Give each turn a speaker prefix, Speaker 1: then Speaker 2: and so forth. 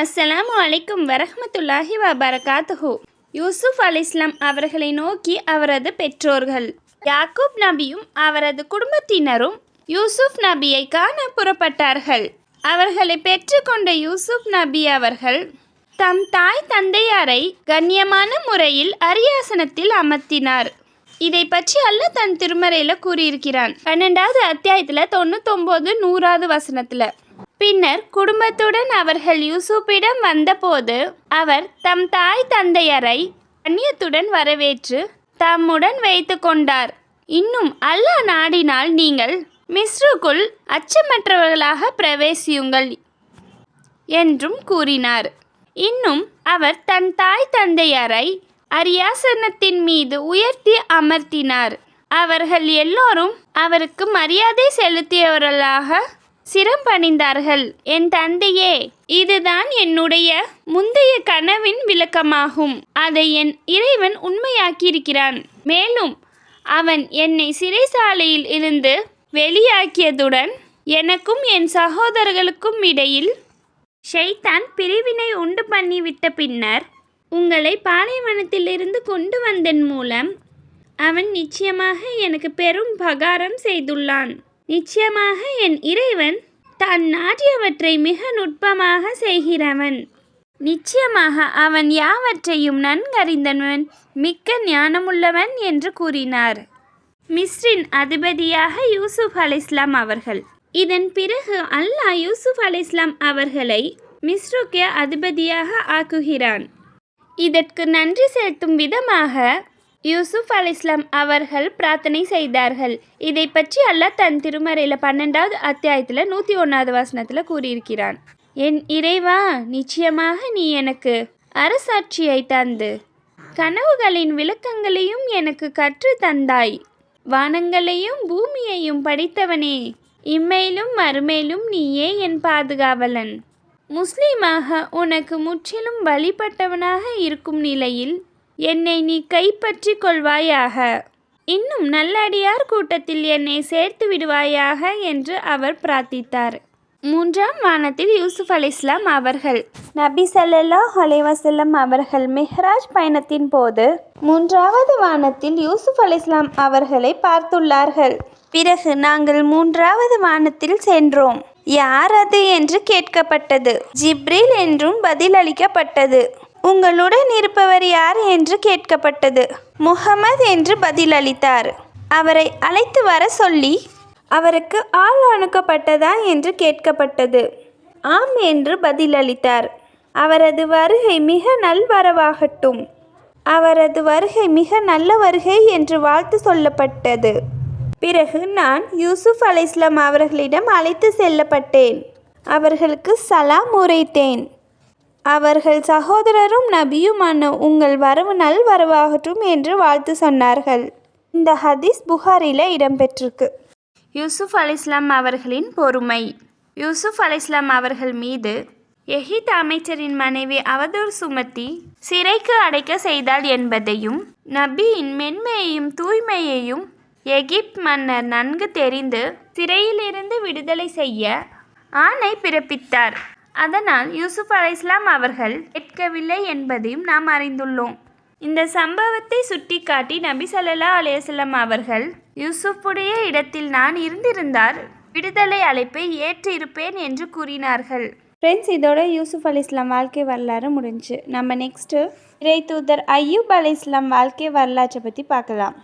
Speaker 1: அஸ்ஸலாமு அலைக்கும் வரஹமத்துல்லாஹி வபரகாத்துஹு. யூசுப் அலிஸ்லாம் அவர்களை நோக்கி அவரது பெற்றோர்கள். யாக்கூப் நபியும் அவரது குடும்பத்தினரும் யூசுப் நபியை காண புறப்பட்டார்கள். அவர்களை பெற்றுக்கொண்ட யூசுப் நபி அவர்கள் தம் தாய் தந்தையாரை கண்ணியமான முறையில் அரியாசனத்தில் அமர்த்தினார். இதை பற்றி அல்ல தன் திருமறையில் கூறியிருக்கிறான். பன்னெண்டாவது அத்தியாயத்தில் தொண்ணூத்தொம்போது நூறாவது வசனத்தில். பின்னர் குடும்பத்துடன் அவர்கள் யூசுப்பிடம் வந்தபோது அவர் தம் தாய் தந்தையரை அந்நியத்துடன் வரவேற்று தம்முடன் வைத்து கொண்டார். இன்னும் அல்லாஹ் நாடினால் நீங்கள் மிஸ்ருக்குள் அச்சமற்றவர்களாக பிரவேசியுங்கள் என்றும் கூறினார். இன்னும் அவர் தன் தாய் தந்தையரை அரியாசனத்தின் மீது உயர்த்தி அமர்த்தினார். அவர்கள் எல்லோரும் அவருக்கு மரியாதை செலுத்தியவர்களாக சிரம் பணிந்தார்கள் என் தந்தையே இதுதான் என்னுடைய முந்தைய கனவின் விளக்கமாகும். அதை என் இறைவன் உண்மையாக்கியிருக்கிறான். மேலும் அவன் என்னை சிறைசாலையில் இருந்து வெளியாக்கியதுடன் எனக்கும் என் சகோதரர்களுக்கும் இடையில் ஷைத்தான் பிரிவினை உண்டு பண்ணிவிட்ட பின்னர் உங்களை பாலைவனத்திலிருந்து கொண்டு வந்தன் மூலம் அவன் நிச்சயமாக எனக்கு பெரும் பகாரம் செய்துள்ளான். நிச்சயமாக என் இறைவன் தான் நாட்டியவற்றை மிக நுட்பமாக செய்கிறவன். நிச்சயமாக அவன் யாவற்றையும் நன்கறிந்தவன் மிக்க ஞானமுள்ளவன் என்று கூறினார். மிஸ்ரின் அதிபதியாக யூசுப் அலிஸ்லாம் அவர்கள். இதன் பிறகு அல்லாஹ் யூசுப் அலிஸ்லாம் அவர்களை மிஸ்ருக்கு அதிபதியாக ஆக்குகிறான். இதற்கு நன்றி செலுத்தும் விதமாக யூசுப் அலிஸ்லாம் அவர்கள் பிரார்த்தனை செய்தார்கள். இதை பற்றி அல்லாஹ் தன் திருமறையில் பன்னெண்டாவது அத்தியாயத்தில் நூற்றி ஒன்றாவது வசனத்தில் கூறியிருக்கிறான். என் இறைவா நிச்சயமாக நீ எனக்கு அரசாட்சியை தந்து கனவுகளின் விளக்கங்களையும் எனக்கு கற்று தந்தாய். வானங்களையும் பூமியையும் படித்தவனே இம்மையிலும் மறுமையிலும் நீயே என் பாதுகாவலன். முஸ்லீமாக உனக்கு முற்றிலும் வழிபட்டவனாக இருக்கும் நிலையில் என்னை நீ கைப்பற்றி கொள்வாயாக. இன்னும் நல்லடியார் கூட்டத்தில் என்னை சேர்த்து விடுவாயாக என்று அவர் பிரார்த்தித்தார். மூன்றாம் வானத்தில் யூசுப் அலிஸ்லாம் அவர்கள் நபி சல்லா அலைவாசல்லம் அவர்கள் மெஹ்ராஜ் பயணத்தின் போது மூன்றாவது வானத்தில் யூசுப் அலிஸ்லாம் அவர்களை பார்த்துள்ளார்கள். பிறகு நாங்கள் மூன்றாவது வானத்தில் சென்றோம். யார் அது என்று கேட்கப்பட்டது. ஜிப்ரில் என்றும் பதிலளிக்கப்பட்டது. உங்களுடன் இருப்பவர் யார் என்று கேட்கப்பட்டது. முகமது என்று பதிலளித்தார். அவரை அழைத்து வர சொல்லி அவருக்கு ஆள் அனுக்கப்பட்டதா என்று கேட்கப்பட்டது. ஆம் என்று பதிலளித்தார். அவரது வருகை மிக நல்வரவாகட்டும் அவரது வருகை மிக நல்ல வருகை என்று வாழ்த்து சொல்லப்பட்டது. பிறகு நான் யூசுப் அலைஸ்லாம் அவர்களிடம் அழைத்து செல்லப்பட்டேன். அவர்களுக்கு சலாம் உரைத்தேன். அவர்கள் சகோதரரும் நபியுமான உங்கள் வரவு நல்வரவாகட்டும் என்று வாழ்த்து சொன்னார்கள். இந்த ஹதீஸ் புகாரில் இடம்பெற்றிருக்கு. யூசுப் அலிஸ்லாம் அவர்களின் பொறுமை. யூசுப் அலிஸ்லாம் அவர்கள் மீது எகித் அமைச்சரின் மனைவி அவதூறு சுமத்தி சிறைக்கு அடைக்க செய்தாள் என்பதையும் நபியின் மென்மையையும் தூய்மையையும் எகிப்த் மன்னர் நன்கு தெரிந்து சிறையிலிருந்து விடுதலை செய்ய ஆணை பிறப்பித்தார். அதனால் யூசுப் அலைஸ்லாம் அவர்கள் கேட்கவில்லை என்பதையும் நாம் அறிந்துள்ளோம். இந்த சம்பவத்தை சுட்டிக்காட்டி நபி சல்லா அலையசல்லம் அவர்கள் யூசுஃபுடைய இடத்தில் நான் இருந்திருந்தார் விடுதலை அழைப்பை ஏற்றிருப்பேன் என்று கூறினார்கள். ஃப்ரெண்ட்ஸ் இதோட யூசுப் அலி இஸ்லாம் வாழ்க்கை வரலாறு முடிஞ்சு. நம்ம நெக்ஸ்ட்டு இறை தூதர் ஐயூப் அலி இஸ்லாம் வாழ்க்கை வரலாற்றை பற்றி பார்க்கலாம்.